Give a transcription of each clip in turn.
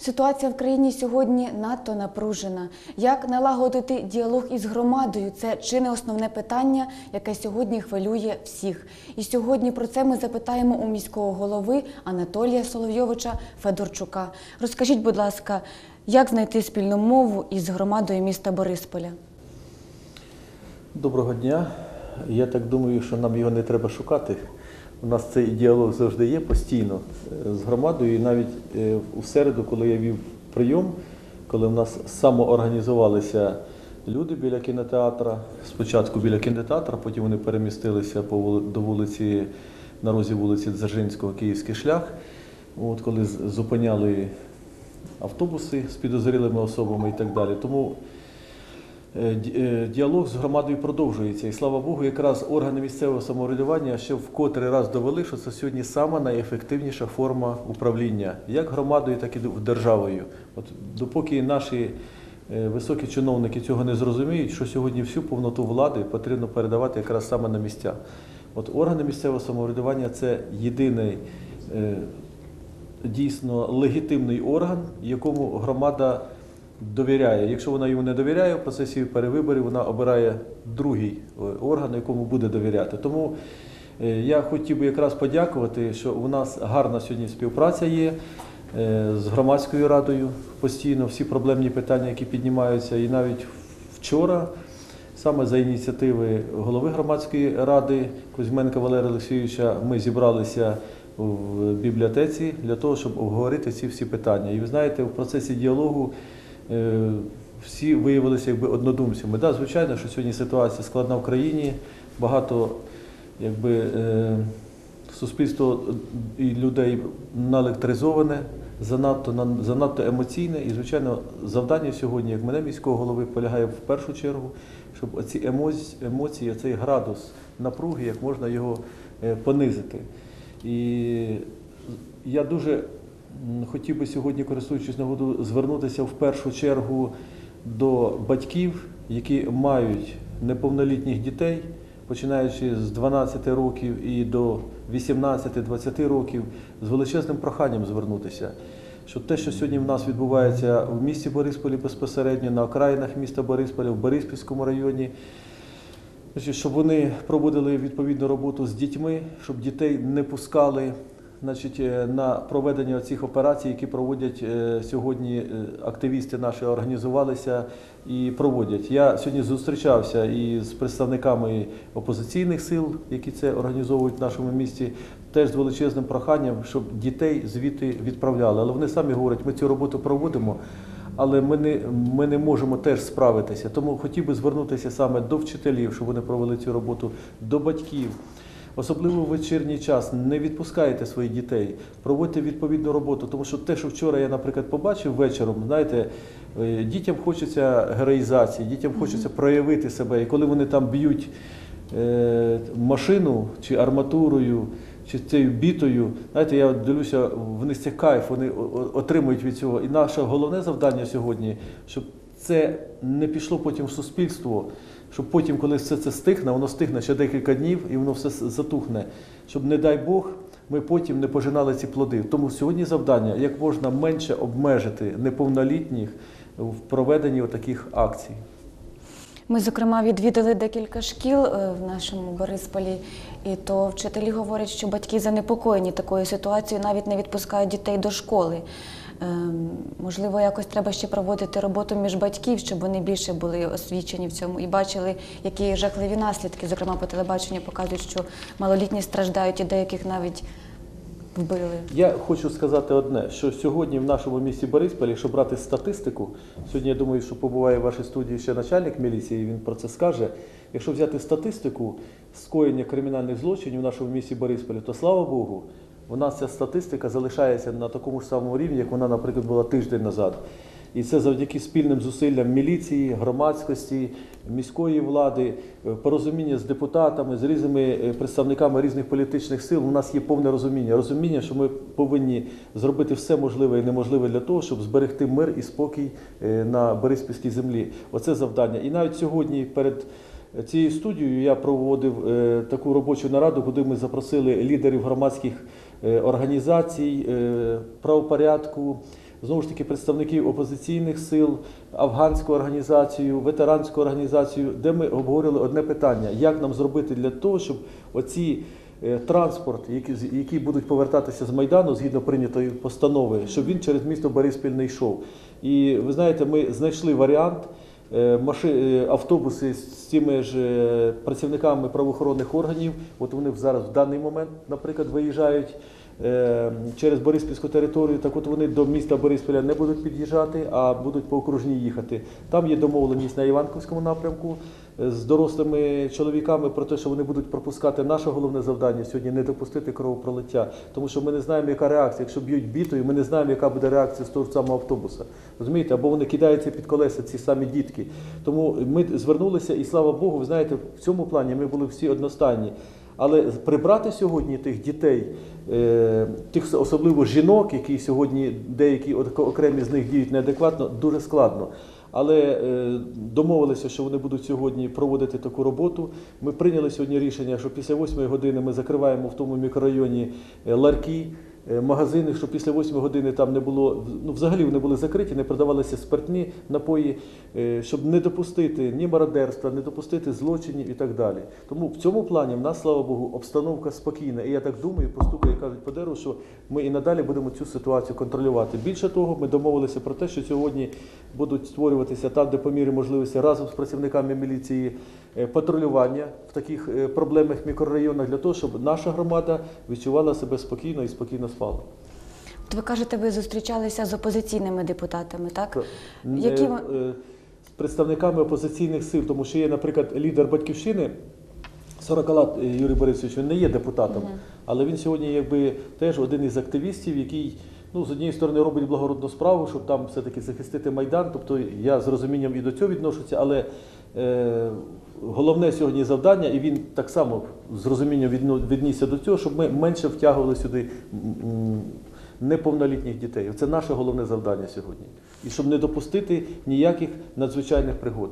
Ситуація в країні сьогодні надто напружена. Як налагодити діалог із громадою це чи не основне питання, яке сьогодні хвилює всіх. І сьогодні про це ми запитаємо у міського голови Анатолія Соловйовича Федорчука. Розкажіть, будь ласка, як знайти спільну мову із громадою міста Борисполя? Доброго дня. Я так думаю, що нам його не треба шукати. У нас цей діалог завжди є постійно е, з громадою. І навіть е, у середу, коли я вів прийом, коли в нас самоорганізувалися люди біля кінотеатра, спочатку біля кінотеатра, потім вони перемістилися до вулиці, на розі вулиці Дзержинського, Київський шлях. От коли зупиняли автобуси з підозрілими особами і так далі. Тому Діалог з громадою продовжується. І слава Богу, якраз органи місцевого самоврядування ще в котрий раз довели, що це сьогодні сама найефективніша форма управління, як громадою, так і державою. От допоки наші е, високі чиновники цього не зрозуміють, що сьогодні всю повноту влади потрібно передавати якраз саме на місця. От органи місцевого самоврядування це єдиний е, дійсно легітимний орган, якому громада довіряє. Якщо вона йому не довіряє в процесі перевиборів, вона обирає другий е, орган, якому буде довіряти. Тому е, я хотів би якраз подякувати, що у нас гарна сьогодні співпраця є е, з громадською радою постійно, всі проблемні питання, які піднімаються, і навіть вчора. Саме за ініціативи голови громадської ради Кузьменка Валерія Олексійовича ми зібралися в бібліотеці для того, щоб обговорити ці всі питання. І ви знаєте, в процесі діалогу всі виявилися якби однодумцями. Да, звичайно, що сьогодні ситуація складна в країні, багато якби, е, суспільство і людей наелектризоване, занадто, на- занадто емоційне. І, звичайно, завдання сьогодні, як мене міського голови, полягає в першу чергу, щоб оці емоції, емоції цей градус напруги, як можна його е, понизити. І я дуже хотів би сьогодні, користуючись нагодою, звернутися в першу чергу до батьків, які мають неповнолітніх дітей, починаючи з 12 років і до 18-20 років, з величезним проханням звернутися. Що те, що сьогодні в нас відбувається в місті Борисполі безпосередньо, на окраїнах міста Борисполя, в Бориспільському районі, щоб вони проводили відповідну роботу з дітьми, щоб дітей не пускали значить, е, на проведення цих операцій, які проводять е, сьогодні е, активісти наші організувалися і проводять. Я сьогодні зустрічався і з представниками опозиційних сил, які це організовують в нашому місті, теж з величезним проханням, щоб дітей звідти відправляли. Але вони самі говорять, ми цю роботу проводимо. Але ми не, ми не можемо теж справитися. Тому хотів би звернутися саме до вчителів, щоб вони провели цю роботу, до батьків. Особливо в вечірній час не відпускайте своїх дітей, проводьте відповідну роботу, тому що те, що вчора я, наприклад, побачив вечором, знаєте, е, дітям хочеться героїзації, дітям хочеться проявити себе. І коли вони там б'ють е, машину чи арматурою, чи цією бітою, знаєте, я дивлюся, в них це кайф, вони отримують від цього. І наше головне завдання сьогодні, щоб це не пішло потім в суспільство, щоб потім, коли все це стихне, воно стихне ще декілька днів і воно все затухне. Щоб, не дай Бог, ми потім не пожинали ці плоди. Тому сьогодні завдання як можна менше обмежити неповнолітніх в проведенні таких акцій. Ми, зокрема, відвідали декілька шкіл е, в нашому Борисполі, і то вчителі говорять, що батьки занепокоєні такою ситуацією, навіть не відпускають дітей до школи. Ем, Можливо, якось треба ще проводити роботу між батьків, щоб вони більше були освічені в цьому і бачили, які жахливі наслідки. Зокрема, по телебаченню показують, що малолітні страждають і деяких навіть вбили. Я хочу сказати одне, що сьогодні в нашому місті Борисполі, якщо брати статистику, сьогодні я думаю, що побуває в вашій студії ще начальник міліції, він про це скаже. Якщо взяти статистику скоєння кримінальних злочинів в нашому місті Борисполі, то слава Богу, у нас ця статистика залишається на такому ж самому рівні, як вона, наприклад, була тиждень назад. І це завдяки спільним зусиллям міліції, громадськості, міської влади, е, порозуміння з депутатами, з різними е, представниками різних політичних сил. У нас є повне розуміння. Розуміння, що ми повинні зробити все можливе і неможливе для того, щоб зберегти мир і спокій е, на Бориспільській землі. Оце завдання. І навіть сьогодні перед цією студією я проводив таку робочу нараду, куди ми запросили лідерів громадських організацій, е, правопорядку, знову ж таки представників опозиційних сил, афганську організацію, ветеранську організацію, де ми обговорили одне питання: як нам зробити для того, щоб оці е, транспорт, які, які будуть повертатися з Майдану згідно прийнятої постанови, щоб він через місто Бориспіль не йшов. І ви знаєте, ми знайшли варіант. Е, е, автобуси з цими ж е, працівниками правоохоронних органів, от вони зараз в даний момент, наприклад, виїжджають через Бориспільську територію, так от вони до міста Бориспіля не будуть під'їжджати, а будуть по окружній їхати. Там є домовленість на Іванковському напрямку з дорослими чоловіками про те, що вони будуть пропускати наше головне завдання сьогодні не допустити кровопролиття, тому що ми не знаємо, яка реакція. Якщо б'ють бітою, ми не знаємо, яка буде реакція з того самого автобуса. Розумієте, або вони кидаються під колеса, ці самі дітки. Тому ми звернулися, і слава Богу, ви знаєте, в цьому плані ми були всі одностайні. Але прибрати сьогодні тих дітей, е, тих особливо жінок, які сьогодні деякі окремі з них діють неадекватно, дуже складно. Але е, домовилися, що вони будуть сьогодні проводити таку роботу. Ми прийняли сьогодні рішення, що після 8 години ми закриваємо в тому мікрорайоні е, ларки. Е, Магазини, що після 8 години там не було, ну взагалі вони були закриті, не продавалися спиртні напої, е, щоб не допустити ні мародерства, не допустити злочинів і так далі. Тому в цьому плані в нас, слава Богу, обстановка спокійна. І я так думаю, постукає, кажуть по дереву, що ми і надалі будемо цю ситуацію контролювати. Більше того, ми домовилися про те, що сьогодні будуть створюватися там, де по мірі можливості разом з працівниками міліції патрулювання в таких е, проблемних мікрорайонах для того, щоб наша громада відчувала себе спокійно і спокійно спала. От ви кажете, ви зустрічалися з опозиційними депутатами, так? Так. Які Е, е, з представниками опозиційних сил, тому що є, наприклад, лідер батьківщини. Сорокалат е, Юрій Борисович, він не є депутатом, але він сьогодні якби теж один із активістів, який ну, з однієї сторони робить благородну справу, щоб там все-таки захистити Майдан. Тобто я з розумінням і до цього відношуся, але е, головне сьогодні завдання, і він так само з розумінням віднісся до цього, щоб ми менше втягували сюди неповнолітніх дітей. Це наше головне завдання сьогодні. І щоб не допустити ніяких надзвичайних пригод.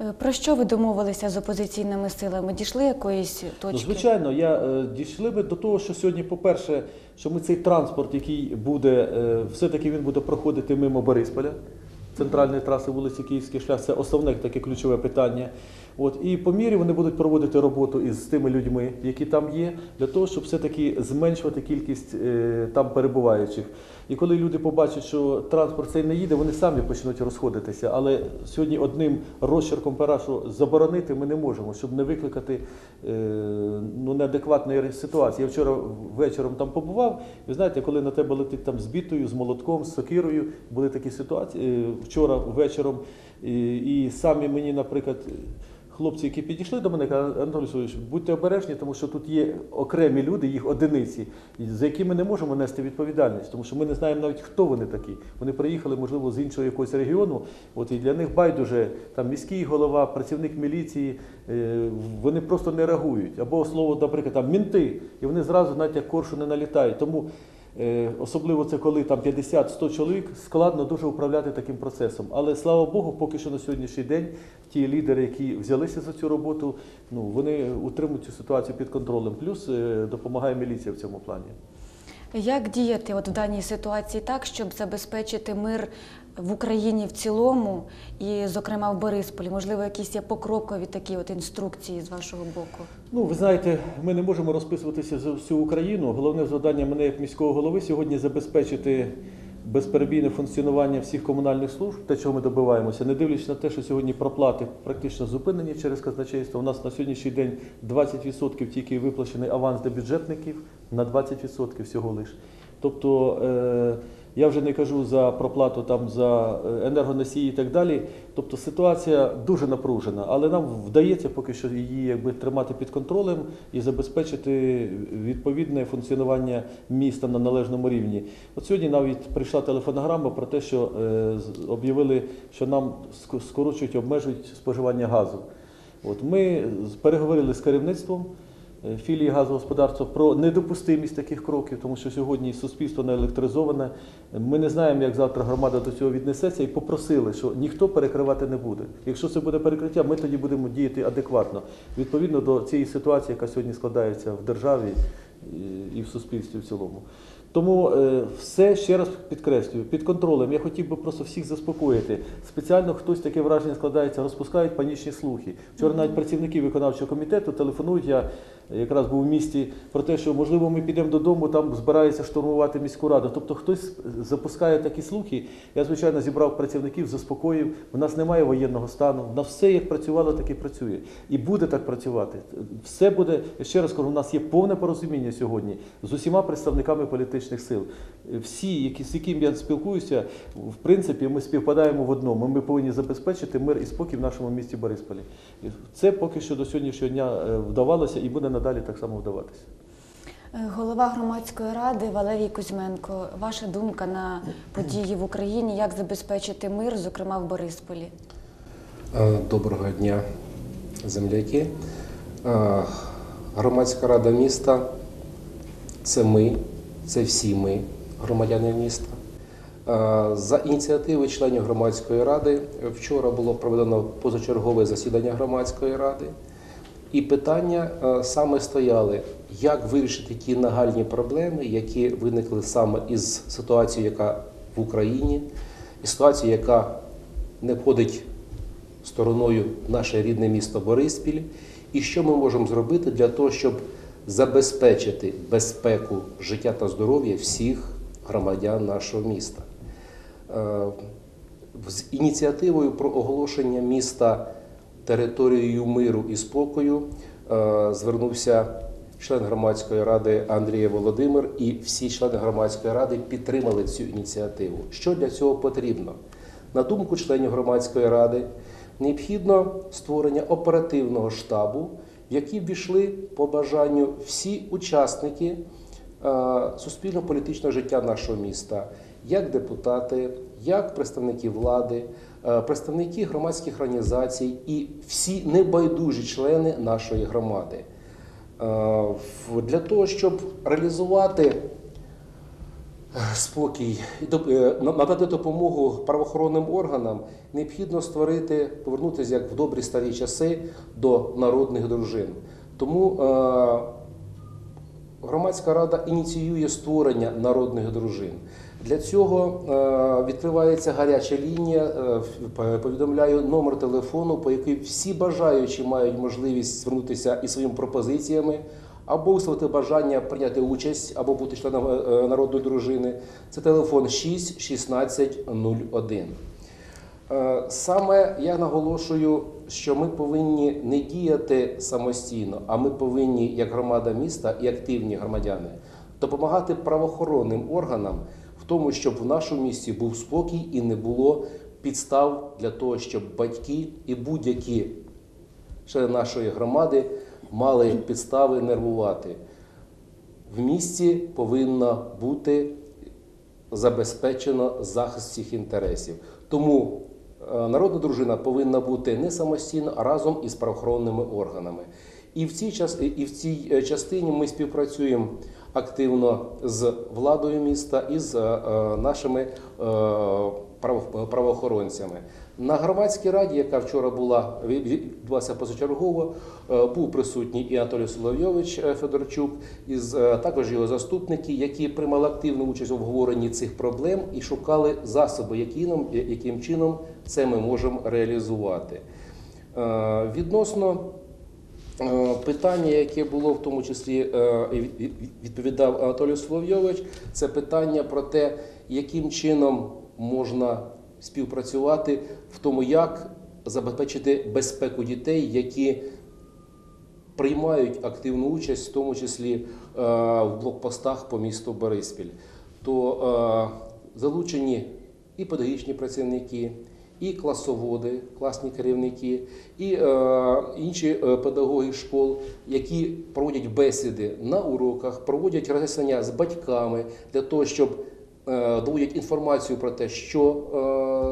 Е, Про що ви домовилися з опозиційними силами? Дійшли якоїсь точки? Ну, звичайно, я е, дійшли би до того, що сьогодні, по-перше, що ми цей транспорт, який буде, е, все-таки він буде проходити мимо Борисполя, центральної траси вулиці Київський шлях, це основне таке ключове питання. От, і по мірі вони будуть проводити роботу із тими людьми, які там є, для того, щоб все-таки зменшувати кількість е, там перебуваючих. І коли люди побачать, що транспорт цей не їде, вони самі почнуть розходитися. Але сьогодні одним розчерком пера, що заборонити ми не можемо, щоб не викликати е, ну, неадекватної ситуації. Я вчора вечором там побував. Ви знаєте, коли на тебе летить там з бітою, з молотком, з сокирою, були такі ситуації. Е, Вчора вечором і, і самі мені, наприклад. Хлопці, які підійшли до мене, кажуть, Анатолій Сойович, будьте обережні, тому що тут є окремі люди, їх одиниці, за які ми не можемо нести відповідальність, тому що ми не знаємо навіть, хто вони такі. Вони приїхали, можливо, з іншого якогось регіону. От і для них байдуже там міський голова, працівник міліції, е, вони просто не реагують. Або слово, наприклад, там мінти, і вони зразу навіть як коршуни налітають. Тому Особливо це коли там 50-100 чоловік, складно дуже управляти таким процесом. Але слава Богу, поки що на сьогоднішній день ті лідери, які взялися за цю роботу, ну вони утримують цю ситуацію під контролем. Плюс е, допомагає міліція в цьому плані. Як діяти от в даній ситуації так, щоб забезпечити мир в Україні в цілому і, зокрема, в Борисполі? Можливо, якісь є покрокові такі от інструкції з вашого боку? Ну, ви знаєте, ми не можемо розписуватися за всю Україну. Головне завдання мене як міського голови сьогодні забезпечити безперебійне функціонування всіх комунальних служб, те, чого ми добиваємося, не дивлячись на те, що сьогодні проплати практично зупинені через казначейство. У нас на сьогоднішній день 20% тільки виплачений аванс для бюджетників на 20% всього лиш. Тобто е, я вже не кажу за проплату там за е, енергоносії і так далі. Тобто ситуація дуже напружена, але нам вдається поки що її якби тримати під контролем і забезпечити відповідне функціонування міста на належному рівні. От сьогодні навіть прийшла телефонограма про те, що е, об'явили, що нам скорочують, обмежують споживання газу. От ми переговорили з керівництвом філії газогосподарства про недопустимість таких кроків, тому що сьогодні суспільство не електризоване. Ми не знаємо, як завтра громада до цього віднесеться, і попросили, що ніхто перекривати не буде. Якщо це буде перекриття, ми тоді будемо діяти адекватно відповідно до цієї ситуації, яка сьогодні складається в державі і- і в суспільстві в цілому. Тому е, все ще раз підкреслюю, під контролем. Я хотів би просто всіх заспокоїти. Спеціально хтось таке враження складається, розпускають панічні слухи. Вчора навіть працівники виконавчого комітету телефонують. Я якраз був в місті про те, що можливо ми підемо додому, там збирається штурмувати міську раду. Тобто хтось запускає такі слухи. Я звичайно зібрав працівників, заспокоїв. У нас немає воєнного стану. На все як працювало, так і працює. І буде так працювати. Все буде ще раз кажу. У нас є повне порозуміння сьогодні з усіма представниками політичних сил. Всі, які з яким я спілкуюся, в принципі, ми співпадаємо в одному. Ми повинні забезпечити мир і спокій в нашому місті Борисполі. Це поки що до сьогоднішнього дня е, вдавалося і буде надалі так само вдаватися. Е, Голова громадської ради Валерій Кузьменко. Ваша думка на події в Україні, як забезпечити мир, зокрема в Борисполі? Е, Доброго дня, земляки. Громадська рада міста це ми, це всі ми, громадяни міста. Е, За ініціативи членів громадської ради вчора було проведено позачергове засідання громадської ради. І питання е, саме стояли, як вирішити ті нагальні проблеми, які виникли саме із ситуацією, яка в Україні, і ситуацією, яка не входить стороною наше рідне місто Бориспіль, і що ми можемо зробити для того, щоб забезпечити безпеку життя та здоров'я всіх громадян нашого міста. Е, З ініціативою про оголошення міста територією миру і спокою е, звернувся член громадської ради Андрій Володимир, і всі члени громадської ради підтримали цю ініціативу. Що для цього потрібно? На думку членів громадської ради, необхідно створення оперативного штабу, в які ввійшли по бажанню всі учасники е, суспільно-політичного життя нашого міста, як депутати, як представники влади, е, представники громадських організацій і всі небайдужі члени нашої громади. Е, Для того, щоб реалізувати спокій і е, надати допомогу правоохоронним органам, необхідно створити, повернутися як в добрі старі часи до народних дружин. Тому е, громадська рада ініціює створення народних дружин. Для цього е, відкривається гаряча лінія. Повідомляю номер телефону, по якій всі бажаючі мають можливість звернутися із своїми пропозиціями або висловити бажання прийняти участь, або бути членом е, народної дружини. Це телефон 6 16 01. Е, Саме я наголошую, що ми повинні не діяти самостійно, а ми повинні, як громада міста і активні громадяни, допомагати правоохоронним органам в тому, щоб в нашому місті був спокій і не було підстав для того, щоб батьки і будь-які члени нашої громади мали підстави нервувати. В місті повинно бути забезпечено захист всіх інтересів. Тому е, народна дружина повинна бути не самостійно, а разом із правоохоронними органами. І в цій час і в цій е, частині ми співпрацюємо активно з владою міста і з е, нашими правоохоронцями. На громадській раді, яка вчора була ві- відбулася позачергово, е, був присутній і Анатолій Соловйович е, Федорчук, із е, також його заступники, які приймали активну участь в обговоренні цих проблем і шукали засоби, яким, яким чином це ми можемо реалізувати. Відносно Питання, яке було в тому числі і від- від- відповідав Анатолій Соловйович, це питання про те, яким чином можна співпрацювати в тому, як забезпечити безпеку дітей, які приймають активну участь, в тому числі е, в блокпостах по місту Бориспіль. То е, залучені і педагогічні працівники, і класоводи, класні керівники, і е, інші педагоги школ, які проводять бесіди на уроках, проводять роз'яснення з батьками для того, щоб доводять інформацію про те, що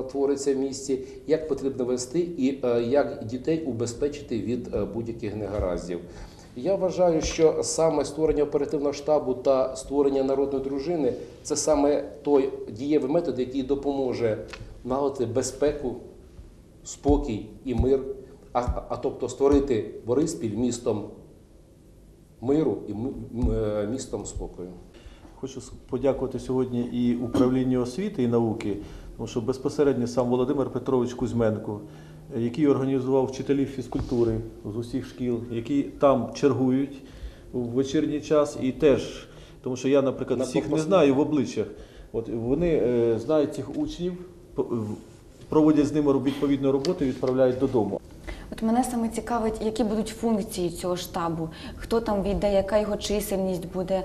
е, твориться в місті, як потрібно вести і е, як дітей убезпечити від е, будь-яких негараздів. Я вважаю, що саме створення оперативного штабу та створення народної дружини це саме той дієвий метод, який допоможе наладити безпеку, спокій і мир, а, а тобто створити Бориспіль містом миру і е, містом спокою. Хочу подякувати сьогодні і управлінню освіти і науки, тому що безпосередньо сам Володимир Петрович Кузьменко, який організував вчителів фізкультури з усіх шкіл, які там чергують у вечірній час і теж, тому що я, наприклад, всіх не знаю в обличчях. От вони е, знають цих учнів, проводять з ними відповідну роботу і відправляють додому. От мене саме цікавить, які будуть функції цього штабу, хто там війде, яка його чисельність буде,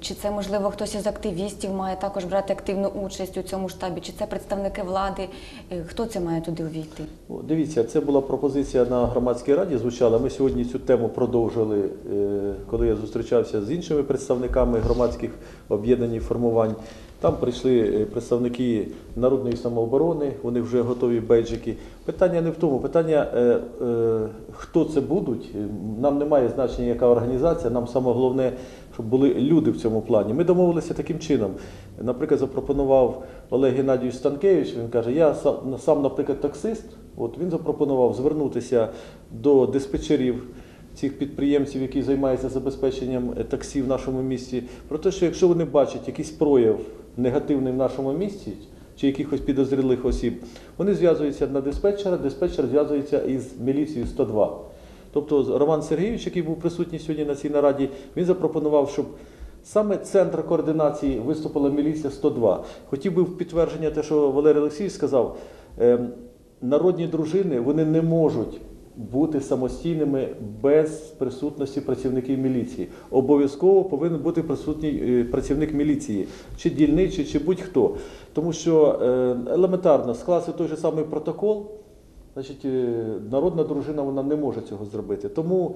чи це можливо хтось із активістів має також брати активну участь у цьому штабі, чи це представники влади, Е, хто це має туди увійти? Дивіться, це була пропозиція на громадській раді. Звучала. Ми сьогодні цю тему продовжили, е, коли я зустрічався з іншими представниками громадських об'єднань і формувань. Там прийшли е, представники народної самооборони, вони вже готові бейджики. Питання не в тому, питання е, е, хто це будуть. Е, Нам немає значення, яка організація. Нам саме головне, щоб були люди в цьому плані. Ми домовилися таким чином. Наприклад, запропонував Олег Геннадійович Станкевич. Він каже: Я сам, сам, наприклад, таксист. От він запропонував звернутися до диспетчерів цих підприємців, які займаються забезпеченням е, таксі в нашому місті, про те, що якщо вони бачать якийсь прояв негативний в нашому місті чи якихось підозрілих осіб, вони зв'язуються на диспетчера, диспетчер зв'язується із міліцією 102. Тобто Роман Сергійович, який був присутній сьогодні на цій нараді, він запропонував, щоб саме центр координації виступила міліція 102. Хотів би в підтвердження те, що Валерій Олексійович сказав, ем, народні дружини вони не можуть бути самостійними без присутності працівників міліції. Обов'язково повинен бути присутній е, працівник міліції, чи дільничий, чи будь-хто. Тому що е, елементарно скласти той же самий протокол, значить, е, народна дружина вона не може цього зробити. Тому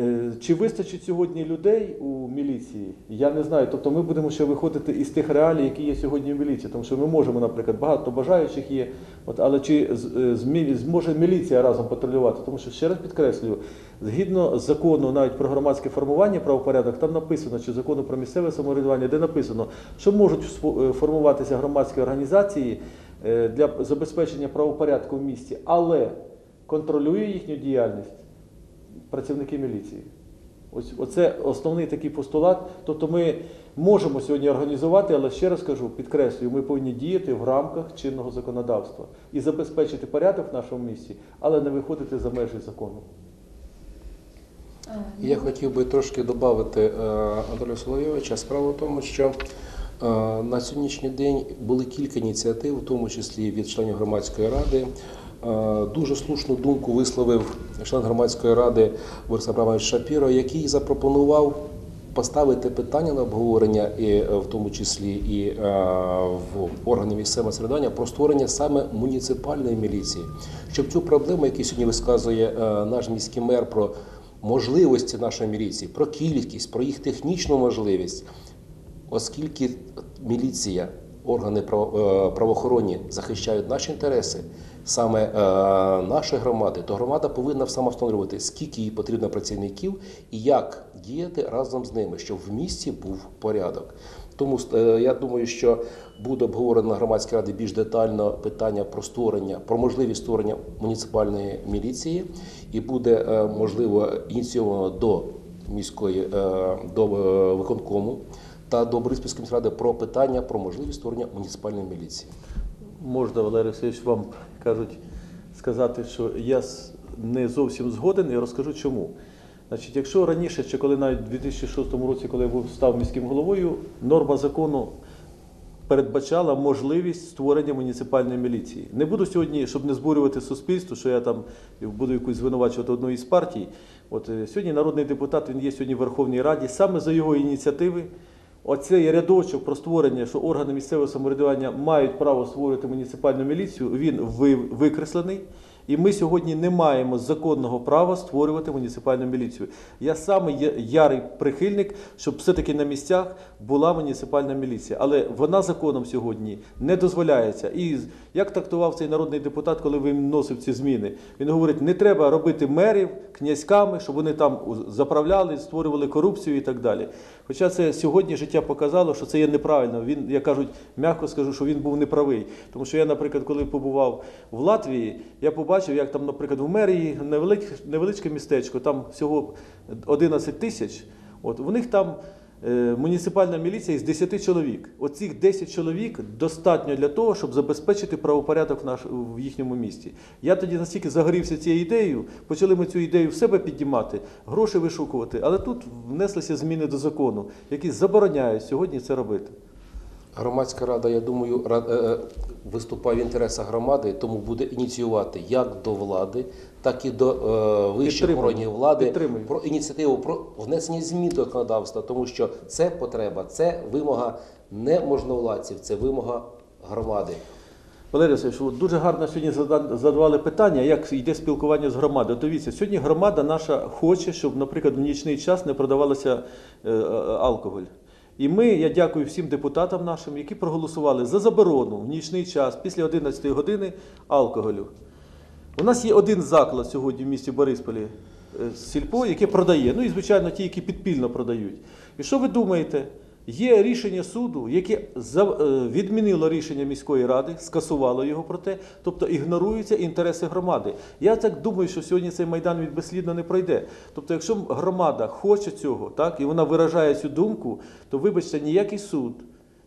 е, чи вистачить сьогодні людей у міліції, я не знаю. Тобто ми будемо ще виходити із тих реалій, які є сьогодні в міліції. Тому що ми можемо, наприклад, багато бажаючих є, от, але чи з- е, зможе міліція разом патрулювати? Тому що ще раз підкреслюю, згідно закону навіть про громадське формування правопорядок, там написано, чи закону про місцеве самоврядування, де написано, що можуть формуватися громадські організації для забезпечення правопорядку в місті, але контролює їхню діяльність працівники міліції. Ось оце основний такий постулат. Тобто ми можемо сьогодні організувати, але ще раз кажу, підкреслюю, ми повинні діяти в рамках чинного законодавства і забезпечити порядок в нашому місті, але не виходити за межі закону. Я хотів би трошки додати е, Анатолія Соловйовича. Справа в тому, що е, на сьогоднішній день були кілька ініціатив, в тому числі від членів громадської ради. Е, Дуже слушну думку висловив член громадської ради Борис Абрамович Шапіро, який запропонував поставити питання на обговорення, і е, в тому числі і е, в органи місцевого самоврядування про створення саме муніципальної міліції, щоб цю проблему, яку сьогодні висказує е, наш міський мер про можливості нашої міліції, про кількість, про їх технічну можливість, оскільки міліція, органи е, правоохоронні захищають наші інтереси, саме е, нашої громади, то громада повинна сама встановлювати, скільки їй потрібно працівників і як діяти разом з ними, щоб в місті був порядок. Тому е, я думаю, що буде обговорено на громадській раді більш детально питання про створення, про можливість створення муніципальної міліції, і буде можливо ініційовано до міської до виконкому та до Бориспільської міськради про питання про можливість створення муніципальної міліції. Можна, Валерій Олексійович, вам кажуть сказати, що я не зовсім згоден і розкажу чому. Значить, якщо раніше, чи коли навіть у 2006 році, коли я став міським головою, норма закону передбачала можливість створення муніципальної міліції. Не буду сьогодні, щоб не збурювати суспільство, що я там буду якусь звинувачувати одну із партій. От е, сьогодні народний депутат він є сьогодні в Верховній Раді. Саме за його ініціативи Оцей рядочок про створення, що органи місцевого самоврядування мають право створити муніципальну міліцію, він ви- викреслений. І ми сьогодні не маємо законного права створювати муніципальну міліцію. Я саме є- ярий прихильник, щоб все-таки на місцях була муніципальна міліція. Але вона законом сьогодні не дозволяється. І як трактував цей народний депутат, коли він вносив ці зміни? Він говорить, не треба робити мерів князьками, щоб вони там заправляли, створювали корупцію і так далі. Хоча це сьогодні життя показало, що це є неправильно. Він, я кажуть, м'яко скажу, що він був неправий. Тому що я, наприклад, коли побував в Латвії, я побачив, як там, наприклад, в мерії невеличке, невеличке містечко, там всього 11 тисяч. От у них там е, муніципальна міліція із 10 чоловік. Оцих 10 чоловік достатньо для того, щоб забезпечити правопорядок в, наш, в їхньому місті. Я тоді настільки загорівся цією ідеєю, почали ми цю ідею в себе піднімати, гроші вишукувати. Але тут внеслися зміни до закону, які забороняють сьогодні це робити. Громадська рада, я думаю, е, е, виступає в інтересах громади, тому буде ініціювати як до влади, так і до е, вищих органів влади Підтримую. про ініціативу про внесення змін до законодавства, тому що це потреба, це вимога не можновладців, це вимога громади. Валерій Васильович, дуже гарно сьогодні зада- задавали питання, як йде спілкування з громадою. Дивіться, сьогодні громада наша хоче, щоб, наприклад, в нічний час не продавалося алкоголь. І ми, я дякую всім депутатам нашим, які проголосували за заборону в нічний час після 11 години алкоголю. У нас є один заклад сьогодні в місті Борисполі е, сільпо, яке продає. Ну і звичайно, ті, які підпільно продають. І що ви думаєте? Є рішення суду, яке е, відмінило рішення міської ради, скасувало його про те, тобто ігноруються інтереси громади. Я так думаю, що сьогодні цей майдан від безслідно не пройде. Тобто, якщо громада хоче цього, так і вона виражає цю думку, то вибачте, ніякий суд.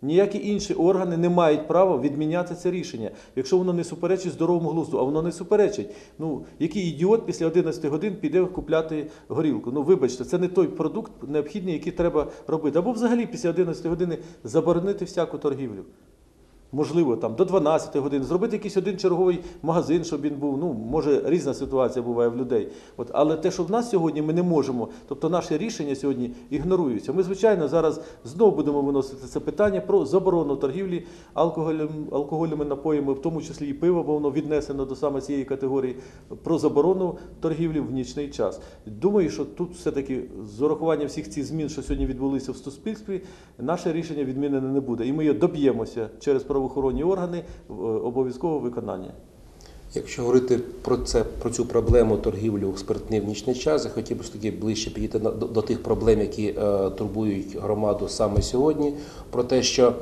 Ніякі інші органи не мають права відміняти це рішення, якщо воно не суперечить здоровому глузду, а воно не суперечить. Ну, який ідіот після 11 годин піде купляти горілку? Ну, вибачте, це не той продукт необхідний, який треба робити. Або взагалі після 11 години заборонити всяку торгівлю. Можливо, там до 12 годин зробити якийсь один черговий магазин, щоб він був. Ну, може, різна ситуація буває в людей. От, але те, що в нас сьогодні, ми не можемо. Тобто наші рішення сьогодні ігноруються. Ми, звичайно, зараз знову будемо виносити це питання про заборону торгівлі алкоголем, алкогольними напоями, в тому числі і пиво, бо воно віднесено до саме цієї категорії, про заборону торгівлі в нічний час. Думаю, що тут все-таки з урахуванням всіх цих змін, що сьогодні відбулися в суспільстві, наше рішення відмінене не буде. І ми його доб'ємося через правоохоронні органи е, обов'язкового виконання. Якщо говорити про це, про цю проблему торгівлю спиртним в нічний час, я хотів би таки ближче підійти до, до тих проблем, які е, турбують громаду саме сьогодні, про те, що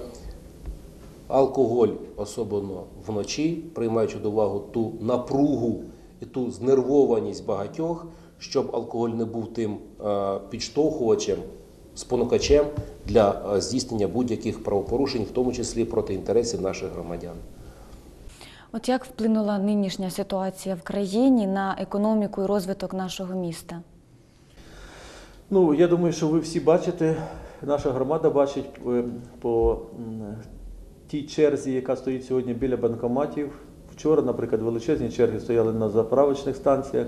алкоголь, особливо вночі, приймаючи до уваги ту напругу і ту знервованість багатьох, щоб алкоголь не був тим е, підштовхувачем, спонукачем для е, здійснення будь-яких правопорушень, в тому числі проти інтересів наших громадян. От як вплинула нинішня ситуація в країні на економіку і розвиток нашого міста? Ну, я думаю, що ви всі бачите, наша громада бачить е, по тій черзі, яка стоїть сьогодні біля банкоматів. Вчора, наприклад, величезні черги стояли на заправочних станціях.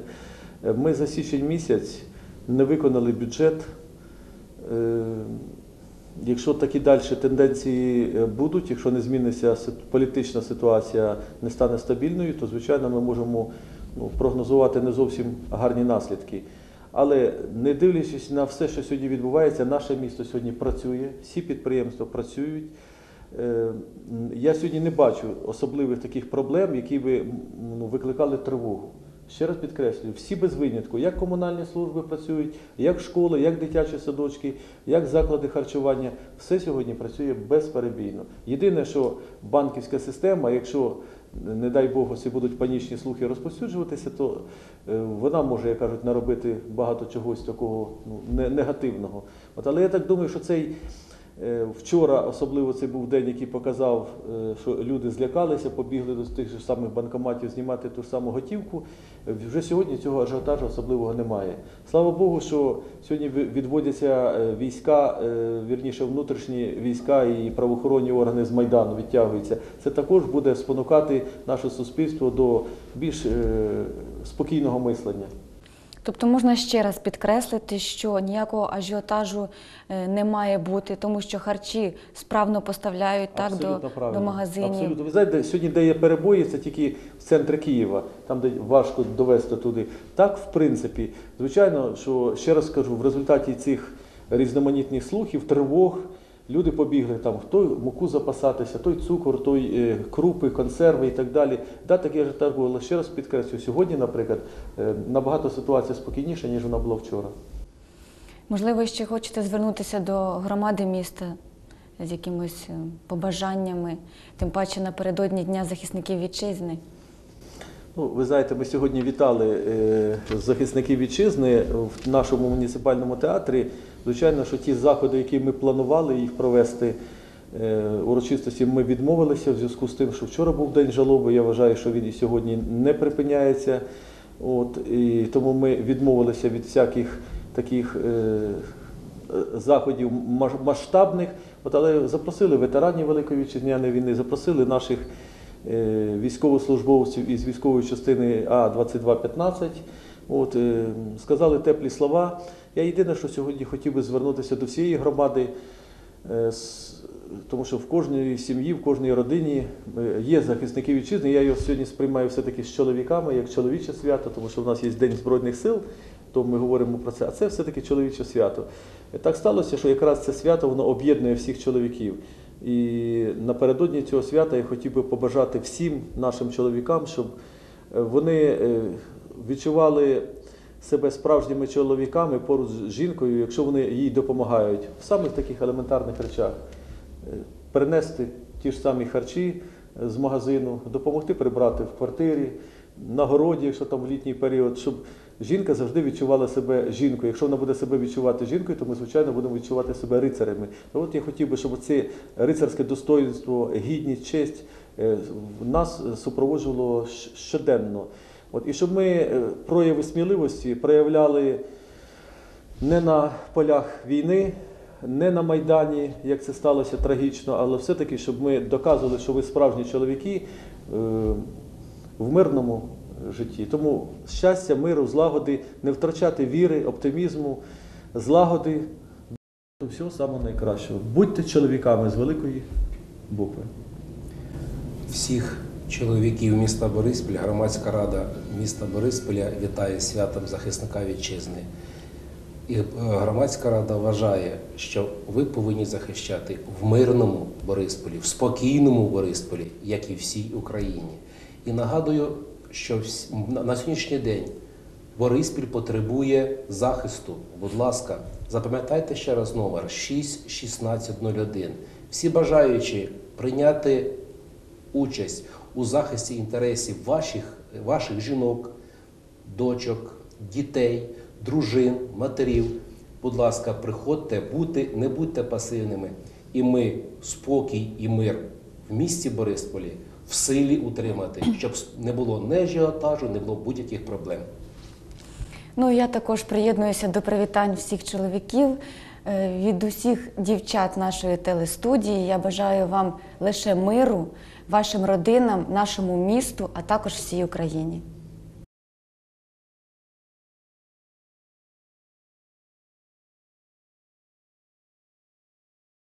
Е, Ми за січень місяць не виконали бюджет. Е, Якщо такі далі тенденції е, будуть, якщо не зміниться політична ситуація, не стане стабільною, то звичайно ми можемо ну, прогнозувати не зовсім гарні наслідки. Але не дивлячись на все, що сьогодні відбувається, наше місто сьогодні працює, всі підприємства працюють. Е, Я сьогодні не бачу особливих таких проблем, які би ну, викликали тривогу. Ще раз підкреслюю, всі без винятку, як комунальні служби працюють, як школи, як дитячі садочки, як заклади харчування, все сьогодні працює безперебійно. Єдине, що банківська система, якщо, не дай Бог, ці будуть панічні слухи розповсюджуватися, то е, вона може, як кажуть, наробити багато чогось такого ну, не- негативного. От, але я так думаю, що цей Вчора особливо це був день, який показав, е, що люди злякалися, побігли до тих же самих банкоматів знімати ту ж саму готівку. Е, Вже сьогодні цього ажіотажу особливого немає. Слава Богу, що сьогодні відводяться е, війська, е, вірніше внутрішні війська і правоохоронні органи з Майдану відтягуються. Це також буде спонукати наше суспільство до більш е, спокійного мислення. Тобто можна ще раз підкреслити, що ніякого ажіотажу е, не має бути, тому що харчі справно поставляють так до, правильно. до магазинів. Абсолютно. Ви знаєте, сьогодні, де є перебої, це тільки в центрі Києва, там, де важко довести туди. Так, в принципі, звичайно, що ще раз скажу, в результаті цих різноманітних слухів, тривог. Люди побігли там, хто муку запасатися, той цукор, той е, крупи, консерви і так далі. Да, таке ж так. Але ще раз підкреслюю, сьогодні, наприклад, е, набагато ситуація спокійніша, ніж вона була вчора. Можливо, ще хочете звернутися до громади міста з якимось е, побажаннями, тим паче напередодні Дня захисників вітчизни. Ну, ви знаєте, ми сьогодні вітали захисників вітчизни в нашому муніципальному театрі. Звичайно, що ті заходи, які ми планували їх провести е, урочистості, ми відмовилися в зв'язку з тим, що вчора був день жалоби. Я вважаю, що він і сьогодні не припиняється. От, і тому ми відмовилися від всяких таких е, заходів масштабних. От, але запросили ветеранів Великої вітчизняної війни, запросили наших е, військовослужбовців із військової частини А-2215. От, е, сказали теплі слова. Я єдине, що сьогодні хотів би звернутися до всієї громади, е, тому що в кожній сім'ї, в кожній родині е, є захисники вітчизни. Я його сьогодні сприймаю все-таки з чоловіками, як чоловіче свято, тому що в нас є День Збройних сил, то ми говоримо про це. А це все-таки чоловіче свято. Так сталося, що якраз це свято воно об'єднує всіх чоловіків. І напередодні цього свята я хотів би побажати всім нашим чоловікам, щоб вони відчували себе справжніми чоловіками поруч з жінкою, якщо вони їй допомагають в самих таких елементарних речах. Е, Принести ті ж самі харчі е, з магазину, допомогти прибрати в квартирі, на городі, якщо там в літній період, щоб жінка завжди відчувала себе жінкою. Якщо вона буде себе відчувати жінкою, то ми, звичайно, будемо відчувати себе рицарями. То от я хотів би, щоб це рицарське достоїнство, гідність, честь е, нас супроводжувало щоденно. От, і щоб ми е, прояви сміливості проявляли не на полях війни, не на Майдані, як це сталося трагічно, але все-таки, щоб ми доказували, що ви справжні чоловіки е, в мирному житті. Тому щастя, миру, злагоди, не втрачати віри, оптимізму, злагоди. Всього самого найкращого. Будьте чоловіками з великої букви. Всіх чоловіків міста Бориспіль, громадська рада міста Борисполя вітає святом захисника вітчизни. І е, громадська рада вважає, що ви повинні захищати в мирному Борисполі, в спокійному Борисполі, як і всій Україні. І нагадую, що на- сьогоднішній день Бориспіль потребує захисту. Будь ласка, запам'ятайте ще раз номер 61601. Всі бажаючі прийняти участь у захисті інтересів ваших, ваших жінок, дочок, дітей, дружин, матерів. Будь ласка, приходьте, будьте, не будьте пасивними. І ми спокій і мир в місті Борисполі в силі утримати, щоб не було ні ажіотажу, не було будь-яких проблем. Ну, я також приєднуюся до привітань всіх чоловіків. Е, Від усіх дівчат нашої телестудії я бажаю вам лише миру, вашим родинам, нашому місту, а також всій Україні.